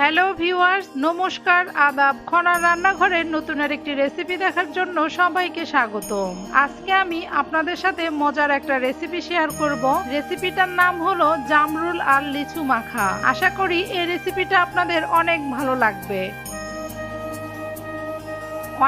Hello viewers নমস্কার, আদাব খনার রান্নাঘরের নতুন আরেকটি রেসিপি দেখার জন্য সবাইকে স্বাগতম। আজকে আমি আপনাদের সাথে মজার একটা রেসিপি শেয়ার করব। রেসিপিটার নাম হলো জামরুল আর লিচু মাখা। আশা করি এই রেসিপিটা আপনাদের অনেক ভালো লাগবে।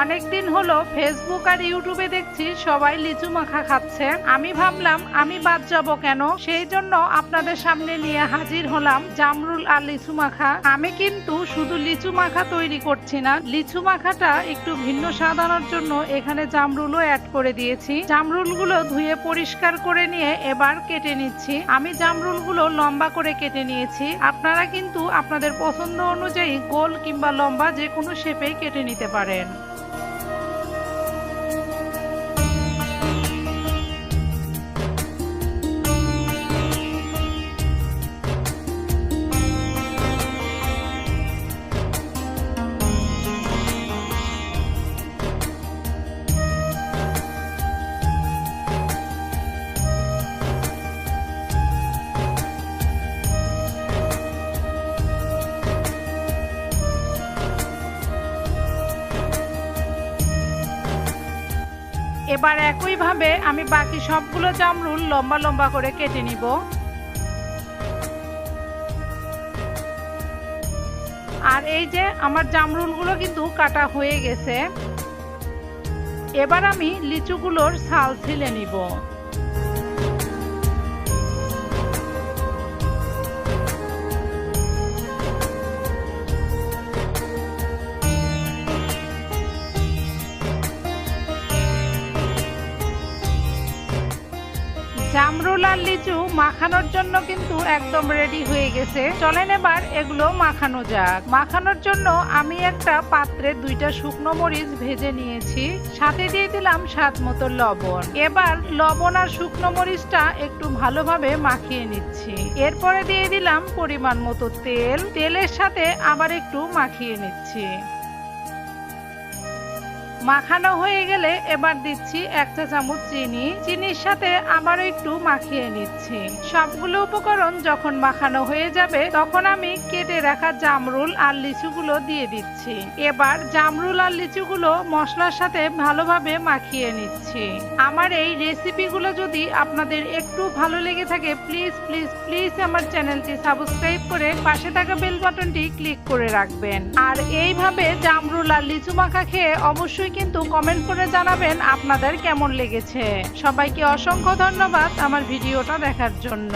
অনেকদিন হলো ফেসবুক আর ইউটিউবে দেখছি সবাই লিচু মাখা খাচ্ছে। আমি ভাবলাম, আমি বাদ যাব কেন? সেই জন্য আপনাদের সামনে নিয়ে হাজির হলাম জামরুল আর লিচু মাখা। আমি কিন্তু শুধু লিচু মাখা তৈরি করছি না, লিচু মাখাটা একটু ভিন্ন স্বাদ আনার জন্য এখানে জামরুলও অ্যাড করে দিয়েছি। জামরুলগুলো ধুয়ে পরিষ্কার করে নিয়ে এবার কেটে নিচ্ছি। আমি জামরুলগুলো লম্বা করে কেটে নিয়েছি। আপনারা কিন্তু আপনাদের পছন্দ অনুযায়ী গোল কিংবা লম্বা যে কোনো শেপেই কেটে নিতে পারেন। এবার একইভাবে আমি বাকি সবগুলো জামরুল লম্বা লম্বা করে কেটে নিব। আর এই যে আমার জামরুলগুলো কিন্তু কাটা হয়ে গেছে। এবার আমি লিচুগুলোর ছাল ছিলে নিব। জামরুল আর লিচু মাখানোর জন্য কিন্তু একদম রেডি হয়ে গেছে। চলেন এবার এগুলো মাখানো যাক। মাখানোর জন্য আমি একটা পাত্রে দুইটা শুকনো মরিচ ভেজে নিয়েছি। সাথে দিয়ে দিলাম স্বাদ মতো লবণ। এবার লবণ আর শুকনো মরিচটা একটু ভালোভাবে মাখিয়ে নিচ্ছি। এরপরে দিয়ে দিলাম পরিমাণ মতো তেল। তেলের সাথে আবার একটু মাখিয়ে নিচ্ছি। মাখানো হয়ে গেলে এবার দিচ্ছি এক চা চামচ চিনি। চিনির সাথে আবারও একটু মাখিয়ে নিচ্ছি। সবগুলো উপকরণ যখন মাখানো হয়ে যাবে, তখন আমি কেটে রাখা জামরুল আর লিচুগুলো দিয়ে দিচ্ছি। এবার জামরুল আর লিচুগুলো মশলার সাথে ভালোভাবে মাখিয়ে নিচ্ছি। আমার এই রেসিপিগুলো যদি আপনাদের একটু ভালো লেগে থাকে, প্লিজ প্লিজ প্লিজ আমার চ্যানেলটি সাবস্ক্রাইব করে পাশে থাকা বেল বাটনটি ক্লিক করে রাখবেন। আর এইভাবে জামরুল আর লিচু মাখা খেয়ে অবশ্যই কিন্তু কমেন্ট করে জানাবেন আপনাদের কেমন লেগেছে। সবাইকে অসংখ্য ধন্যবাদ আমার ভিডিওটা দেখার জন্য।